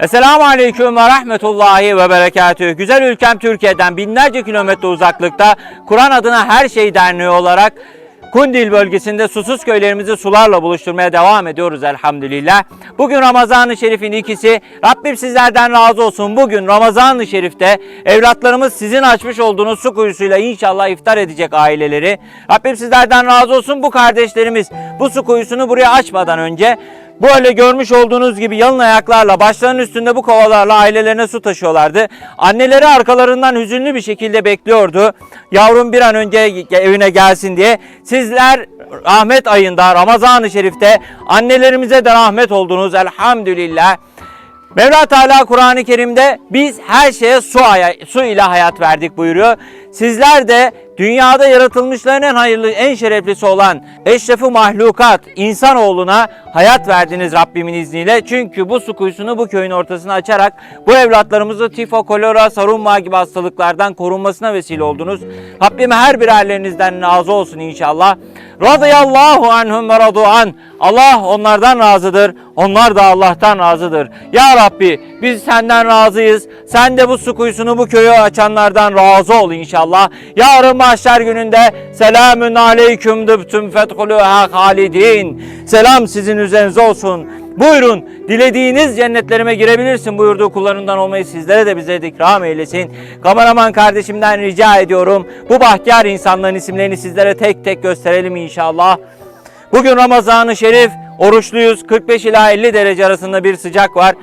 Esselamu Aleyküm ve Rahmetullahi ve Berekatühü. Güzel ülkem Türkiye'den binlerce kilometre uzaklıkta Kur'an adına her şey derneği olarak Kundil bölgesinde susuz köylerimizi sularla buluşturmaya devam ediyoruz elhamdülillah. Bugün Ramazan-ı Şerif'in ikisi. Rabbim sizlerden razı olsun. Bugün Ramazan-ı Şerif'te evlatlarımız sizin açmış olduğunuz su kuyusuyla inşallah iftar edecek aileleri. Rabbim sizlerden razı olsun. Bu kardeşlerimiz bu su kuyusunu buraya açmadan önce Böyle görmüş olduğunuz gibi yalın ayaklarla başlarının üstünde bu kovalarla ailelerine su taşıyorlardı. Anneleri arkalarından hüzünlü bir şekilde bekliyordu. Yavrum bir an önce evine gelsin diye. Sizler rahmet ayında Ramazan-ı Şerif'te annelerimize de rahmet oldunuz elhamdülillah. Mevla Teala Kur'an-ı Kerim'de biz her şeye su, su ile hayat verdik buyuruyor. Sizler de dünyada yaratılmışların en hayırlı, en şereflisi olan eşrefi mahlukat, insanoğluna hayat verdiniz Rabbimin izniyle. Çünkü bu su kuyusunu bu köyün ortasına açarak bu evlatlarımızı tifo, kolera, sarunma gibi hastalıklardan korunmasına vesile oldunuz. Rabbim her birerlerinizden razı olsun inşallah. Radıyallahu anhum ve radu an. Allah onlardan razıdır. Onlar da Allah'tan razıdır. Ya Rabbi biz senden razıyız. Sen de bu su kuyusunu bu köyü açanlardan razı ol inşallah. Yarın mahşer gününde selamün aleyküm dıbtüm fethuluha halidin. Selam sizin üzerinize olsun. Buyurun dilediğiniz cennetlerime girebilirsin buyurduğu kullarından olmayı sizlere de bize de ikram eylesin. Kameraman kardeşimden rica ediyorum. Bu bahtiyar insanların isimlerini sizlere tek tek gösterelim inşallah. Bugün Ramazan-ı Şerif oruçluyuz. 45 ila 50 derece arasında bir sıcak var.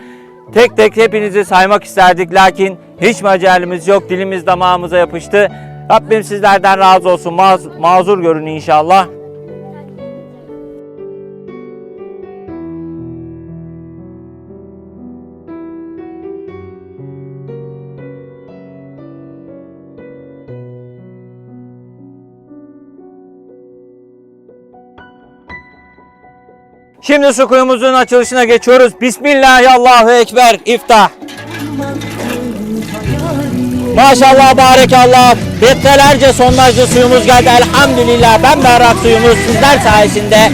Tek tek hepinizi saymak isterdik lakin hiç mecelimiz yok. Dilimiz damağımıza yapıştı. Rabbim sizlerden razı olsun. Maz- mazur görün inşallah. Şimdi su kuyumuzun açılışına geçiyoruz. Bismillahirrahmanirrahim. İftah. Maşallah barekallah. Metrelerce sondajlı suyumuz geldi. Elhamdülillah. Ben berrak suyumuz sizler sayesinde.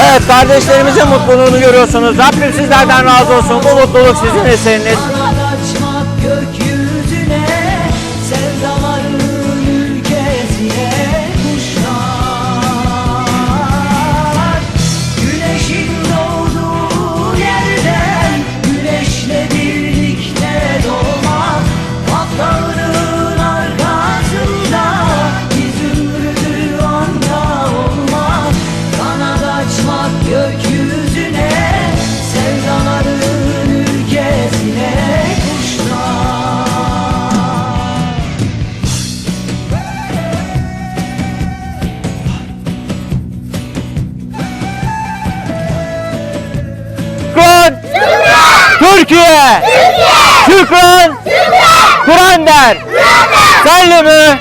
Evet kardeşlerimizin mutluluğunu görüyorsunuz. Rabbim sizlerden razı olsun. Bu mutluluk sizin eseriniz. Kur'an. Türkiye. Türkiye. Türkmen. Kur'an der. De mi?